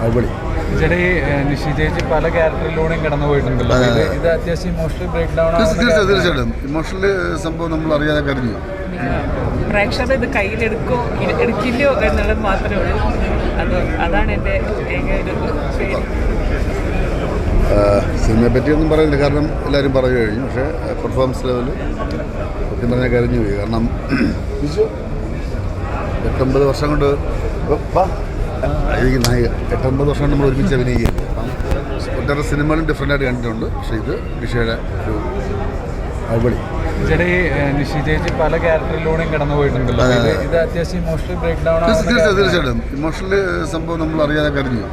അടിപൊളി. ചേച്ചി പല ക്യാരക്ടറിലൂടെയും കടന്നു പോയിട്ടുണ്ടല്ലോ ഇത് അത്യാവശ്യം ഇമോഷണൽ ബ്രേക്ക് ഡൗൺ തീർച്ച- തീർച്ചയായും തീർച്ചയായിട്ടും. ഇമോഷണൽ സംഭവം നമ്മൾ അറിയാതെ കരഞ്ഞു പ്രേക്ഷകർ ഇത് കയ്യിലെടുക്കോ എടുക്കില്ലയോ എന്നുള്ളത് മാത്രമേ ഉള്ളൂ. അത് അതാണ് എന്റെ ഒരു സിനിമയെ പറ്റിയൊന്നും പറയുന്നില്ല. കാരണം എല്ലാവരും പറഞ്ഞു കഴിഞ്ഞു. പക്ഷേ പെർഫോമൻസ് ലെവൽ സത്യം പറഞ്ഞാൽ കരഞ്ഞു പോയി കാരണം എട്ടൊമ്പത് വർഷം കൊണ്ട് എനിക്ക് നായിക. എട്ടൊമ്പത് വർഷം നമ്മൾ ഒരുമിച്ച് അഭിനയിക്കുക അപ്പം ഒട്ടേറെ സിനിമകളും ഡിഫറെന്റായിട്ട് കണ്ടിട്ടുണ്ട്. പക്ഷേ ഇത് വിഷയുടെ ഒരു അടിപൊളി. ചേട്ടാ ഈ നിഷി ചേച്ചി പല ക്യാരക്ടറിലൂടെയും കടന്നു പോയിട്ടുണ്ടല്ലോ. ഇത് അതെ. അത്യാവശ്യം ഇമോഷണൽ ബ്രേക്ക് ഡൗൺ തീർച്ച- തീർച്ചയായിട്ടും ഇമോഷണൽ സംഭവം നമ്മൾ അറിയാതെ കരഞ്ഞു.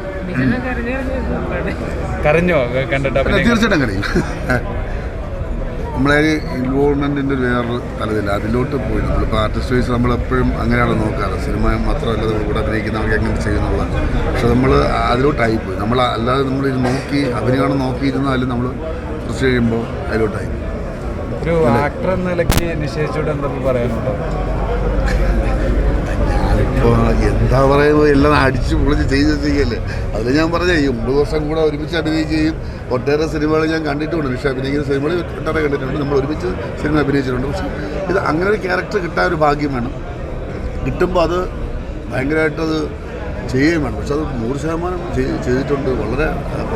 കരഞ്ഞോ? കണ്ടിട്ട്? തീർച്ചയായിട്ടും കരയും. നമ്മളെ ഇൻവോൾവ്മെന്റിന്റെ ഒരു വേറൊരു തലത്തില്ല അതിലോട്ട് പോയി. നമ്മളിപ്പോൾ ആർട്ടിസ്റ്റ് വൈസ് നമ്മളെപ്പോഴും അങ്ങനെയാണ് നോക്കാറ്. സിനിമ മാത്രമല്ല നമ്മൾ കൂടെ അഭിനയിക്കുന്നവർക്ക് എങ്ങനെ ചെയ്യുന്നുള്ള പക്ഷെ നമ്മൾ അതിലോട്ടായി പോയി. നമ്മൾ അല്ലാതെ നമ്മൾ ഇത് നോക്കി അഭിനയമാണ് നോക്കിയിരുന്നാലും നമ്മൾ കുറച്ച് കഴിയുമ്പോൾ അതിലോട്ടായി ഒരു ആക്ടർ എന്ന നിലയ്ക്ക് നിശ്ചയിച്ചോട് എന്താ പറയാനുണ്ടോ? ഇപ്പോൾ എന്താ പറയുന്നത്? എല്ലാം അടിച്ച് പൊളിച്ച് ചെയ്ത് ചെയ്യല്ലേ? അതിൽ ഞാൻ പറഞ്ഞേ ഈ ഒമ്പത് വർഷം കൂടെ ഒരുമിച്ച് അഭിനയിക്കുകയും ഒട്ടേറെ സിനിമകൾ ഞാൻ കണ്ടിട്ടുണ്ട്. പക്ഷേ അഭിനയിക്കുന്ന സിനിമകൾ ഒട്ടേറെ കണ്ടിട്ടുണ്ട്. നമ്മൾ ഒരുമിച്ച് സിനിമ അഭിനയിച്ചിട്ടുണ്ട്. പക്ഷേ ഇത് അങ്ങനെ ഒരു ക്യാരക്ടർ കിട്ടാൻ ഒരു ഭാഗ്യം വേണം. കിട്ടുമ്പോൾ അത് ഭയങ്കരമായിട്ടത് ചെയ്യുകയും വേണം. പക്ഷെ അത് നൂറ് ശതമാനം ചെയ്- ചെയ്തിട്ടുണ്ട്. വളരെ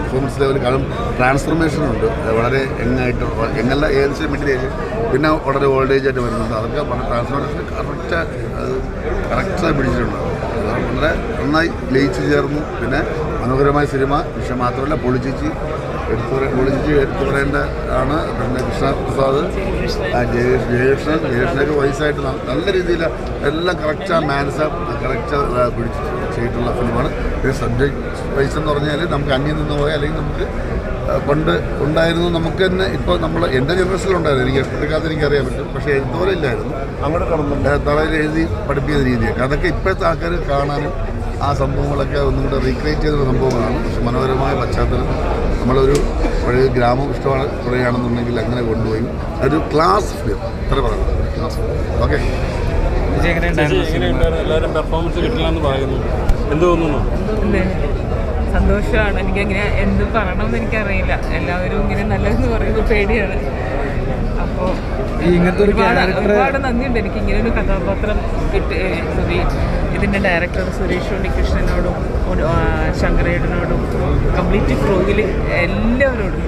പെർഫോമൻസ് ലെവൽ കാരണം ട്രാൻസ്ഫോർമേഷൻ ഉണ്ട്. വളരെ യങ്ങായിട്ട് എങ്ങല്ല ഏത് ഏജ് പിന്നെ വളരെ ഓൾഡേജ് ആയിട്ട് വരുന്നുണ്ട്. അതൊക്കെ വളരെ ട്രാൻസ്ഫോർമേഷൻ കറക്റ്റ് അത് കറക്റ്റായി പിടിച്ചിട്ടുണ്ട്. വളരെ നന്നായി ലയിച്ചു ചേർന്നു. പിന്നെ മനോഹരമായ സിനിമ. പക്ഷെ മാത്രമല്ല പൊളിച്ചിച്ച് എടുത്തു പറയാൻ പൊളിച്ചിച്ച് എടുത്തു പറയേണ്ട ആണ് പിന്നെ കൃഷ്ണപ്രസാദ് ജയകൃഷ്ണൻ ജയകൃഷ്ണനൊക്കെ വയസ്സായിട്ട് നല്ല രീതിയിൽ എല്ലാം കറക്റ്റ് മാനസ കറക്റ്റ് പിടിച്ച് ചെയ്തിട്ടുള്ള ഫിലിമാണ് പിന്നെ സബ്ജക്ട് വൈസ് എന്ന് പറഞ്ഞാൽ നമുക്ക് അന്യം നിന്ന് പോയാൽ അല്ലെങ്കിൽ നമുക്ക് പണ്ട് ഉണ്ടായിരുന്നു. നമുക്ക് തന്നെ ഇപ്പോൾ നമ്മൾ എന്റെ ജനറേഷനിലുണ്ടായിരുന്നു എനിക്ക് എടുക്കാത്ത എനിക്ക് അറിയാൻ പറ്റും. പക്ഷേ എഴുത്തോരെ ഇല്ലായിരുന്നു അങ്ങോട്ട് കടന്നു. തളയിൽ എഴുതി പഠിപ്പിക്കുന്ന രീതിയൊക്കെ. അതൊക്കെ ഇപ്പോഴത്തെ ആൾക്കാർ കാണാനും ആ സംഭവങ്ങളൊക്കെ ഒന്നും കൂടെ റീക്രിയേറ്റ് ചെയ്ത സംഭവങ്ങളാണ്. പക്ഷെ മനോഹരമായ പശ്ചാത്തലം. നമ്മളൊരു പഴയ ഗ്രാമം ഇഷ്ടമാണ് പറയുകയാണെന്നുണ്ടെങ്കിൽ അങ്ങനെ കൊണ്ടുപോയി. ഒരു ക്ലാസ് ഫിലിം അത്ര പറയുന്നത് ക്ലാസ് ഓക്കെ എല്ലാവരും പെർഫോമൻസ് കിട്ടില്ല എന്ന് പറയുന്നു. എന്ത് തോന്നുന്നു? സന്തോഷമാണ്. എനിക്കങ്ങനെ എന്ത് പറയണമെന്ന് എനിക്കറിയില്ല. എല്ലാവരും ഇങ്ങനെ നല്ലതെന്ന് പറയുമ്പോൾ പേടിയാണ്. അപ്പോൾ ഇങ്ങനത്തെ ഒരു ഒരുപാട് നന്ദിയുണ്ട്. എനിക്ക് ഇങ്ങനെ ഒരു കഥാപാത്രം കിട്ടി സുരി ഇതിന്റെ ഡയറക്ടർ സുരേഷ് ഉണ്ണികൃഷ്ണനോടും ശങ്കരേടനോടും കംപ്ലീറ്റ് ക്രൂവിൽ എല്ലാവരോടും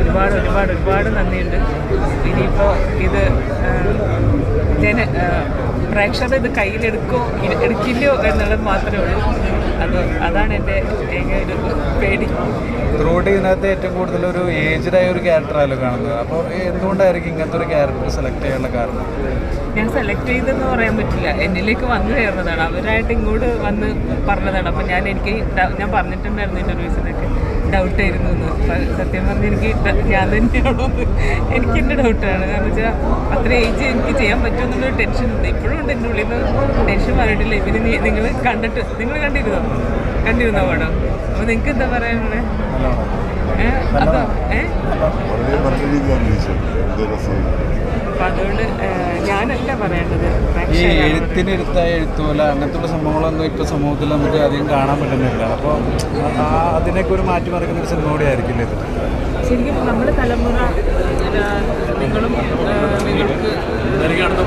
ഒരുപാട് ഒരുപാട് ഒരുപാട് നന്ദിയുണ്ട്. ഇനിയിപ്പോൾ ഇത് ജന പ്രേക്ഷകർ ഇത് കയ്യിലെടുക്കോ എടുക്കില്ലയോ എന്നുള്ളത് മാത്രമേ ഉള്ളൂ. അത് അതാണ് എന്റെ ഒരു പേടി. ത്രൂട്ട് ഇതിനകത്ത് ഏറ്റവും കൂടുതൽ ഒരു ഏജ്ഡായ ഒരു ക്യാരക്ടറാണല്ലോ കാണുന്നത്. അപ്പോൾ എന്തുകൊണ്ടായിരിക്കും ഇങ്ങനത്തെ ഒരു ക്യാരക്ടർ സെലക്ട് ചെയ്യാനുള്ള കാരണം? ഞാൻ സെലക്ട് ചെയ്തെന്ന് പറയാൻ പറ്റില്ല. എന്നിലേക്ക് വന്നു ചേർന്നതാണ് അവരായിട്ട് ഇങ്ങോട്ട് വന്ന് പറഞ്ഞതാണ്. അപ്പം ഞാൻ എനിക്ക് ഞാൻ പറഞ്ഞിട്ടുണ്ടായിരുന്നു ഇന്റർവ്യൂസിനൊക്കെ. ഡൗട്ടായിരുന്നു എന്ന്. സത്യം പറഞ്ഞ് എനിക്ക് ഞാൻ തന്നെയാണോ എനിക്ക് എന്റെ ഡൗട്ടാണ്. കാരണം വെച്ചാൽ അത്ര ഏജ് എനിക്ക് ചെയ്യാൻ പറ്റുമെന്നുള്ളൊരു ടെൻഷൻ ഉണ്ട്. ഇപ്പോഴും ഉണ്ട്. എന്റെ ഉള്ളിൽ നിന്ന് ടെൻഷൻ മാറിയിട്ടില്ല. ഇവർ നിങ്ങൾ കണ്ടിട്ട് നിങ്ങൾ കണ്ടിരുന്നോ? കണ്ടിരുന്നോ പടം അപ്പൊ നിങ്ങക്ക് എന്താ പറയാനുള്ളത് അതുകൊണ്ട് ഞാനല്ല പറയേണ്ടത്. ഈ പ്രേക്ഷകരാണ് എഴുത്തിന് എഴുത്തായ എഴുത്തുപോലെ അങ്ങനത്തെ സംഭവങ്ങളൊന്നും ഇപ്പൊ സമൂഹത്തിൽ നമുക്ക് അധികം കാണാൻ പറ്റുന്നില്ല. അപ്പോൾ അതിനൊക്കെ ഒരു മാറ്റി മറിക്കുന്ന ഒരു സിനിമ കൂടി ആയിരിക്കില്ല ഇത്? ശരിക്കും നമ്മുടെ തലമുറ നിങ്ങളും നിങ്ങൾക്ക്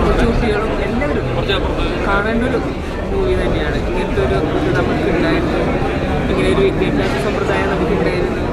കുട്ടികളും എല്ലാവരും കാണേണ്ട ഒരു മൂവി തന്നെയാണ്. Sudah mampir naik, tinggal di timnas itu. Sumber saya lebih baik.